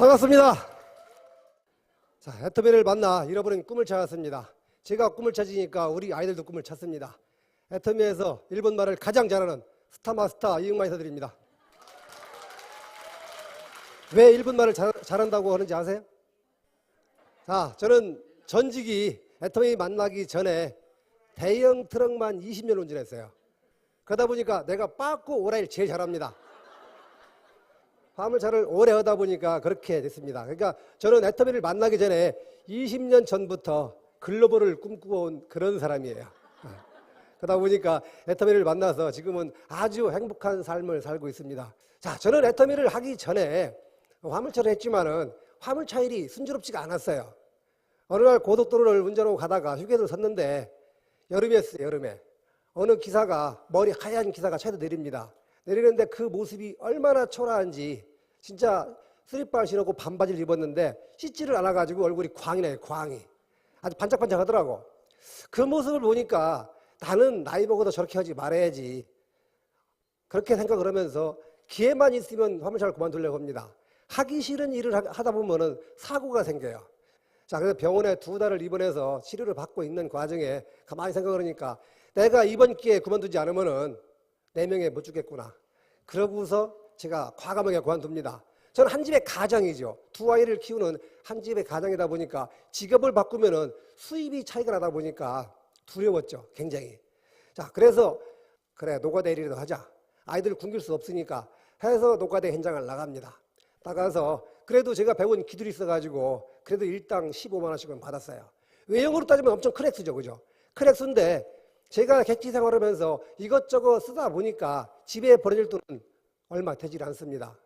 반갑습니다. 자, 애터미를 만나 잃어버린 꿈을 찾았습니다. 제가 꿈을 찾으니까 우리 아이들도 꿈을 찾습니다. 애터미에서 일본 말을 가장 잘하는 스타마스터 이응마 인사드립니다. 왜 일본 말을 잘, 잘한다고 하는지 아세요? 자, 저는 전직이 애터미 만나기 전에 대형 트럭만 20년 운전했어요. 그러다 보니까 내가 빠꾸 오라일 제일 잘합니다. 화물차를 오래 하다 보니까 그렇게 됐습니다. 그러니까 저는 애터미를 만나기 전에 20년 전부터 글로벌을 꿈꾸어 온 그런 사람이에요. 그러다 보니까 애터미를 만나서 지금은 아주 행복한 삶을 살고 있습니다. 자, 저는 애터미를 하기 전에 화물차를 했지만은 화물차 일이 순조롭지가 않았어요. 어느 날 고속도로를 운전하고 가다가 휴게소를 섰는데 여름이었어요, 여름에. 어느 기사가 머리 하얀 기사가 차에서 내립니다. 내리는데 그 모습이 얼마나 초라한지 진짜 쓰리바를 신었고 반바지를 입었는데 씻지를 않아가지고 얼굴이 광이 나요, 광이. 아주 반짝반짝 하더라고. 그 모습을 보니까 나는 나이 먹어도 저렇게 하지 말아야지. 그렇게 생각을 하면서 기회만 있으면 화물차를 그만두려고 합니다. 하기 싫은 일을 하- 하다 보면은 사고가 생겨요. 자, 그래서 병원에 두 달을 입원해서 치료를 받고 있는 과정에 가만히 생각을 하니까 내가 이번 기회에 그만두지 않으면은 네 명에 못 죽겠구나. 그러고서 제가 과감하게 그만둡니다. 저는 한 집의 가장이죠. 두 아이를 키우는 한 집의 가장이다 보니까 직업을 바꾸면은 수입이 차이가 나다 보니까 두려웠죠. 굉장히. 자, 그래서 그래 노가다 일이라도 하자. 아이들 굶길 수 없으니까 해서 노가다 현장을 나갑니다. 나가서 그래도 제가 배운 기술이 있어가지고 그래도 일당 15만 원씩은 받았어요. 외형으로 따지면 엄청 큰 액수죠, 그죠? 큰 액수인데 제가 객지 생활하면서 이것저것 쓰다 보니까 집에 버려질 돈은 얼마 되질 않습니다.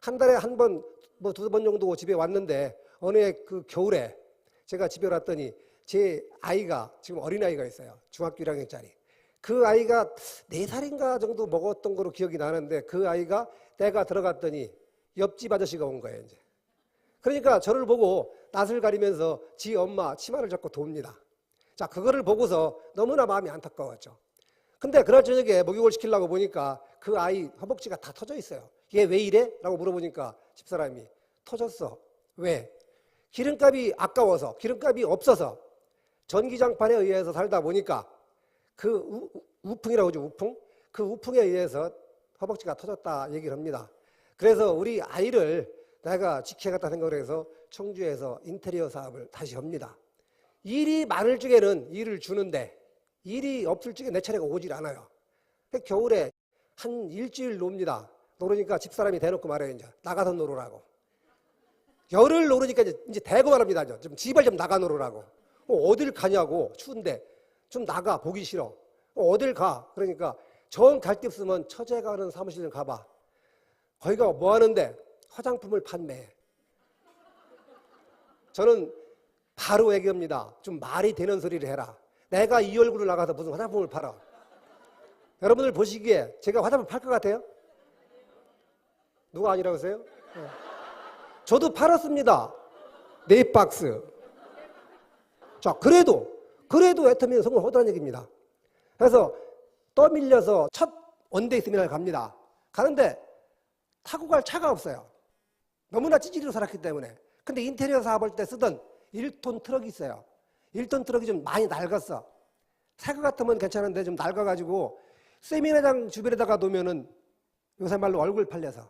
한 달에 한 번, 뭐두번 정도 집에 왔는데 어느 해 그 겨울에 제가 집에 왔더니 제 아이가 지금 어린아이가 있어요. 중학교 1학년짜리. 그 아이가 네살인가 정도 먹었던 거로 기억이 나는데 그 아이가 때가 들어갔더니 옆집 아저씨가 온 거예요, 이제. 그러니까 저를 보고 낯을 가리면서 지 엄마 치마를 잡고 돕니다. 자, 그거를 보고서 너무나 마음이 안타까웠죠. 근데 그날 저녁에 목욕을 시키려고 보니까 그 아이 허벅지가 다 터져 있어요. 얘 왜 이래? 라고 물어보니까 집사람이 터졌어. 왜? 기름값이 아까워서, 기름값이 없어서 전기장판에 의해서 살다 보니까 그 우, 우풍이라고 하죠, 우풍? 그 우풍에 의해서 허벅지가 터졌다 얘기를 합니다. 그래서 우리 아이를 내가 지켜야겠다 생각을 해서 청주에서 인테리어 사업을 다시 합니다. 일이 많을 적에는 일을 주는데 일이 없을 적에 내 차례가 오질 않아요. 겨울에 한 일주일 놉니다. 노르니까 집사람이 대놓고 말해요, 이제. 나가서 놀으라고. 열을 노르니까 이제, 대고 말합니다. 이제. 좀 집을 좀 나가 놀으라고. 어, 어딜 가냐고. 추운데. 좀 나가. 보기 싫어. 어, 어딜 가. 그러니까 정갈데 없으면 처제 가는 사무실 좀 가봐. 거기가 뭐 하는데? 화장품을 판매해. 저는 바로 얘기합니다. 좀 말이 되는 소리를 해라. 내가 이 얼굴로 나가서 무슨 화장품을 팔아. 여러분들 보시기에 제가 화장품 팔 것 같아요? 누가 아니라고 하세요? 네. 저도 팔았습니다. 네 박스. 자, 그래도, 그래도 애터미는 성공을 하더라는 얘기입니다. 그래서 떠밀려서 첫 원데이 세미나를 갑니다. 가는데 타고 갈 차가 없어요. 너무나 찌질이로 살았기 때문에. 근데 인테리어 사업할 때 쓰던 1톤 트럭이 있어요. 1톤 트럭이 좀 많이 낡았어. 새 거 같으면 괜찮은데 좀 낡아가지고 세미나장 주변에다가 놓으면은 요새 말로 얼굴 팔려서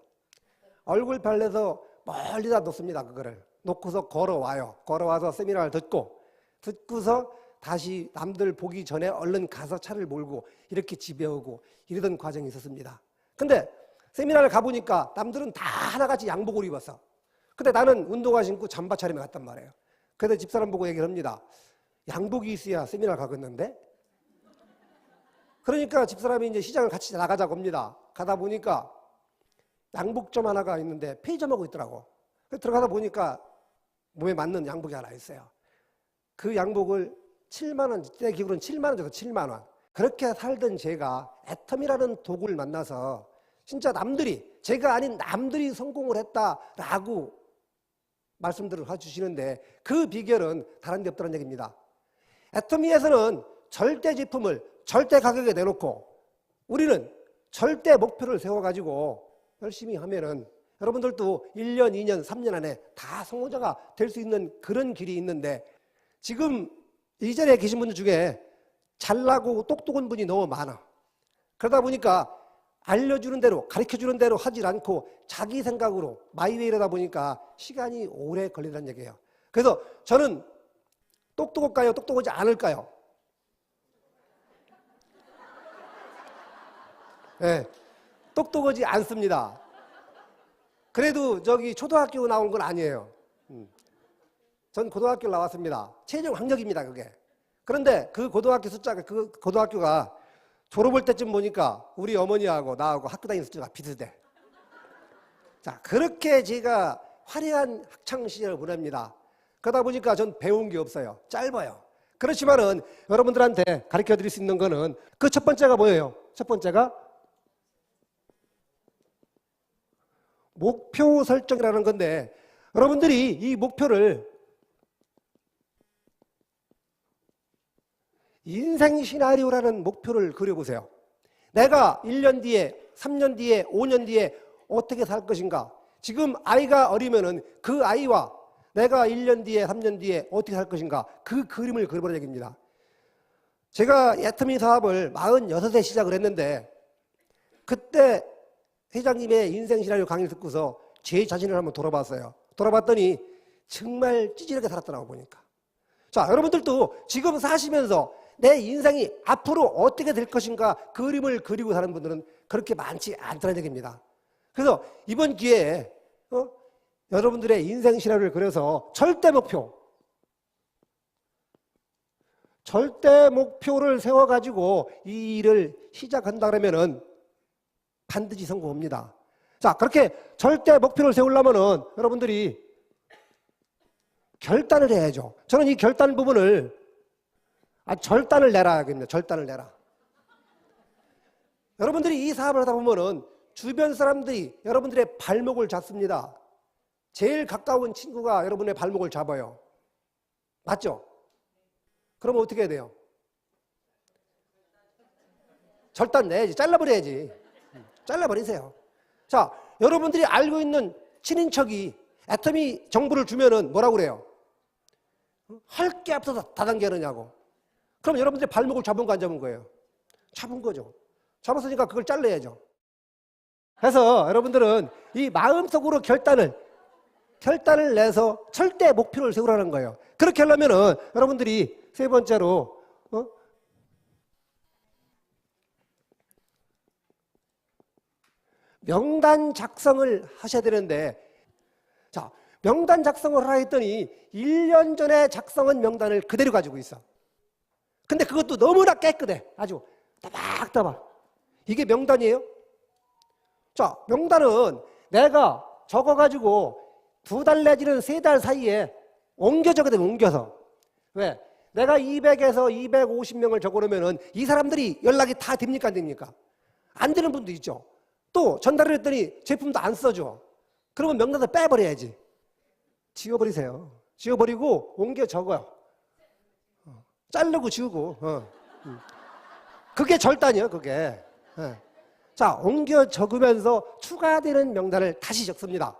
얼굴 팔려서 멀리다 놓습니다. 그거를 놓고서 걸어와요. 걸어와서 세미나를 듣고 듣고서 다시 남들 보기 전에 얼른 가서 차를 몰고 이렇게 집에 오고 이러던 과정이 있었습니다. 근데 세미나를 가보니까 남들은 다 하나같이 양복을 입었어. 근데 나는 운동화 신고 잠바 차림에 갔단 말이에요. 그래서 집사람 보고 얘기를 합니다. 양복이 있어야 세미나 가겠는데? 그러니까 집사람이 이제 시장을 같이 나가자고 합니다. 가다 보니까 양복점 하나가 있는데 페이점하고 있더라고. 들어가다 보니까 몸에 맞는 양복이 하나 있어요. 그 양복을 7만 원, 내 기록으로는 7만 원 줘서 7만 원. 그렇게 살던 제가 애텀이라는 도구를 만나서 진짜 남들이 제가 아닌 남들이 성공을 했다라고 말씀들을 해주시는데 그 비결은 다른 데 없다는 얘기입니다. 애터미에서는 절대 제품을 절대 가격에 내놓고 우리는 절대 목표를 세워가지고 열심히 하면은 여러분들도 1년, 2년, 3년 안에 다 성공자가 될 수 있는 그런 길이 있는데 지금 이 자리에 계신 분들 중에 잘나고 똑똑한 분이 너무 많아. 그러다 보니까 알려주는 대로 가르쳐주는 대로 하질 않고 자기 생각으로 마이웨이라다 보니까 시간이 오래 걸린다는 얘기예요. 그래서 저는 똑똑할까요? 똑똑하지 않을까요? 네, 똑똑하지 않습니다. 그래도 저기 초등학교 나온 건 아니에요. 음. 전 고등학교 나왔습니다. 최종 학력입니다, 그게. 그런데 그 고등학교 숫자가, 그 고등학교가 졸업할 때쯤 보니까 우리 어머니하고 나하고 학교 다니는 숫자가 비슷해. 자, 그렇게 제가 화려한 학창 시절을 보냅니다. 그러다 보니까 전 배운 게 없어요. 짧아요. 그렇지만은 여러분들한테 가르쳐 드릴 수 있는 거는 그 첫 번째가 뭐예요? 첫 번째가 목표 설정이라는 건데 여러분들이 이 목표를 인생 시나리오라는 목표를 그려보세요. 내가 1년 뒤에, 3년 뒤에, 5년 뒤에 어떻게 살 것인가? 지금 아이가 어리면은 그 아이와 내가 1년 뒤에, 3년 뒤에 어떻게 살 것인가? 그 그림을 그려보는 얘기입니다. 제가 애터미 사업을 46세 시작을 했는데 그때 회장님의 인생 시나리오 강의를 듣고서 제 자신을 한번 돌아봤어요. 돌아봤더니 정말 찌질하게 살았더라고 보니까. 자, 여러분들도 지금 사시면서 내 인생이 앞으로 어떻게 될 것인가 그림을 그리고 사는 분들은 그렇게 많지 않다는 얘기입니다. 그래서 이번 기회에 어? 여러분들의 인생 시나리오를 그려서 절대 목표, 절대 목표를 세워가지고 이 일을 시작한다 그러면은 반드시 성공합니다. 자, 그렇게 절대 목표를 세우려면은 여러분들이 결단을 해야죠. 저는 이 결단 부분을 아, 절단을 내라 하겠습니다. 절단을 내라. 여러분들이 이 사업을 하다 보면은 주변 사람들이 여러분들의 발목을 잡습니다. 제일 가까운 친구가 여러분의 발목을 잡아요. 맞죠? 그러면 어떻게 해야 돼요? 절단 내야지. 잘라버려야지. 잘라버리세요. 자, 여러분들이 알고 있는 친인척이 애터미 정보를 주면은 뭐라고 그래요? 할게 없어서 다단계하느냐고. 그럼 여러분들이 발목을 잡은 거 안 잡은 거예요? 잡은 거죠. 잡았으니까 그걸 잘라야죠. 그래서 여러분들은 이 마음속으로 결단을 결단을 내서 절대 목표를 세우라는 거예요. 그렇게 하려면은 여러분들이 세 번째로 어? 명단 작성을 하셔야 되는데 자 명단 작성을 하라 했더니 1년 전에 작성한 명단을 그대로 가지고 있어. 근데 그것도 너무나 깨끗해. 아주 따박따박. 이게 명단이에요? 자, 명단은 내가 적어가지고 두 달 내지는 세 달 사이에 옮겨 적어야 돼, 옮겨서. 왜? 내가 200에서 250명을 적어놓으면은 이 사람들이 연락이 다 됩니까, 안 됩니까? 안 되는 분도 있죠. 또 전달을 했더니 제품도 안 써줘. 그러면 명단을 빼버려야지. 지워버리세요. 지워버리고 옮겨 적어요. 자르고 지우고. 어. 음. 그게 절단이에요, 그게. 예. 자, 옮겨 적으면서 추가되는 명단을 다시 적습니다.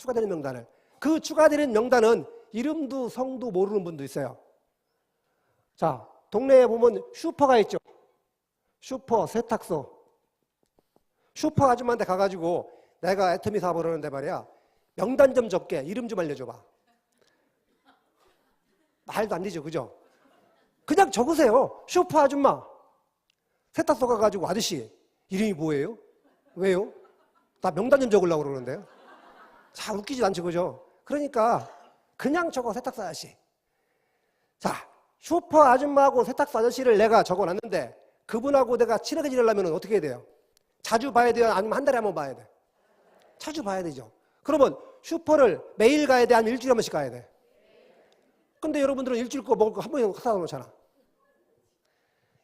추가되는 명단을. 그 추가되는 명단은 이름도 성도 모르는 분도 있어요. 자, 동네에 보면 슈퍼가 있죠. 슈퍼, 세탁소. 슈퍼 아줌마한테 가가지고 내가 애터미 사업을 하는데 말이야. 명단 좀 적게 이름 좀 알려줘봐. 말도 안 되죠, 그죠? 그냥 적으세요. 슈퍼 아줌마. 세탁소 가가지고 아저씨 이름이 뭐예요? 왜요? 나 명단 좀 적으려고 그러는데요. 자 웃기지 않죠 그죠? 그러니까 그냥 적어 세탁소 아저씨. 자 슈퍼 아줌마하고 세탁소 아저씨를 내가 적어놨는데 그분하고 내가 친하게 지내려면 어떻게 해야 돼요? 자주 봐야 돼요? 아니면 한 달에 한 번 봐야 돼? 자주 봐야 되죠. 그러면 슈퍼를 매일 가야 돼? 아니면 일주일에 한 번씩 가야 돼? 근데 여러분들은 일주일 거 먹을 거 한 번에 사다 놓잖아.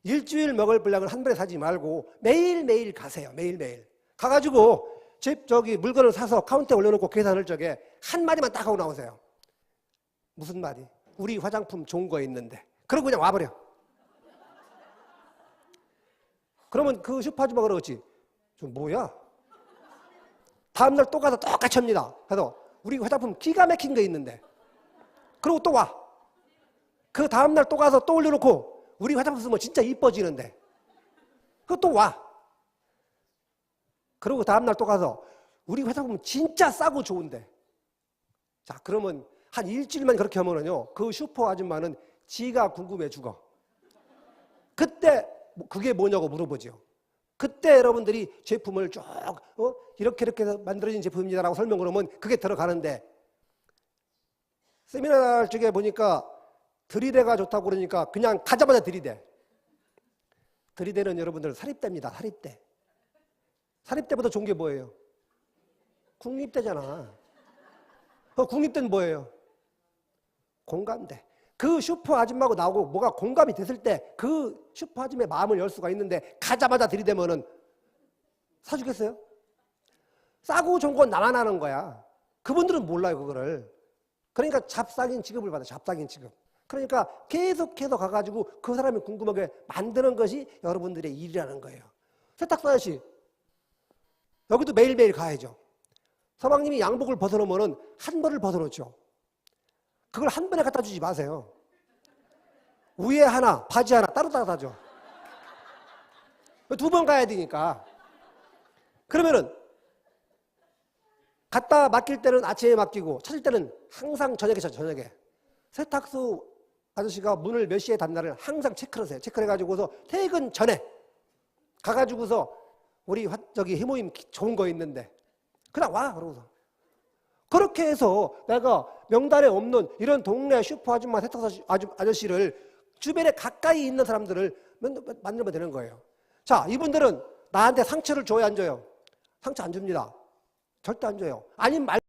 일주일 먹을 분량을 한 번에 사지 말고 매일매일 가세요. 매일매일. 가가지고 집 저기 물건을 사서 카운터에 올려놓고 계산할 적에 한 마디만 딱 하고 나오세요. 무슨 말이? 우리 화장품 좋은 거 있는데. 그러고 그냥 와버려. 그러면 그 슈퍼 아줌마가 그러겠지. 저 뭐야? 다음날 또 가서 똑같이 합니다. 그래서 우리 화장품 기가 막힌 거 있는데. 그리고 또 와. 그 다음날 또 가서 또 올려놓고 우리 화장품 쓰면 진짜 이뻐지는데. 그거 또 와. 그리고 다음날 또 가서 우리 화장품 진짜 싸고 좋은데. 자, 그러면 한 일주일만 그렇게 하면은요, 그 슈퍼 아줌마는 지가 궁금해 죽어. 그때 뭐 그게 뭐냐고 물어보죠. 그때 여러분들이 제품을 쭉 어? 이렇게 이렇게 만들어진 제품입니다라고 설명을 하면 그게 들어가는데 세미나 쪽에 보니까 들이대가 좋다고 그러니까 그냥 가자마자 들이대. 들이대는 여러분들 사립대입니다. 사립대. 사립대보다 좋은 게 뭐예요? 국립대잖아. 어, 국립대는 뭐예요? 공감대. 그 슈퍼 아줌마하고 나오고 뭐가 공감이 됐을 때 그 슈퍼 아줌마의 마음을 열 수가 있는데 가자마자 들이대면은 사주겠어요? 싸고 좋은 건 나만 하는 거야. 그분들은 몰라요, 그거를. 그러니까 잡상인 취급을 받아, 잡상인 취급. 그러니까 계속해서 가가지고 그 사람이 궁금하게 만드는 것이 여러분들의 일이라는 거예요. 세탁소 아저씨, 여기도 매일매일 가야죠. 서방님이 양복을 벗어놓으면 한 벌을 벗어놓죠. 그걸 한 번에 갖다 주지 마세요. 위에 하나, 바지 하나 따로 따로 다죠. 두번 가야 되니까. 그러면은 갖다 맡길 때는 아침에 맡기고 찾을 때는 항상 저녁에 쳐 저녁에 세탁소 아저씨가 문을 몇 시에 닫나를 항상 체크를 하세요. 체크를 해가지고서 퇴근 전에 가가지고서 우리 화- 저기 해모임 좋은 거 있는데 그냥 와 그러고서 그렇게 해서 내가 명단에 없는 이런 동네 슈퍼 아줌마 아주- 아저씨를 주변에 가까이 있는 사람들을 만- 만들면 되는 거예요. 자, 이분들은 나한테 상처를 줘야 안 줘요? 상처 안 줍니다. 절대 안 줘요. 아니면 말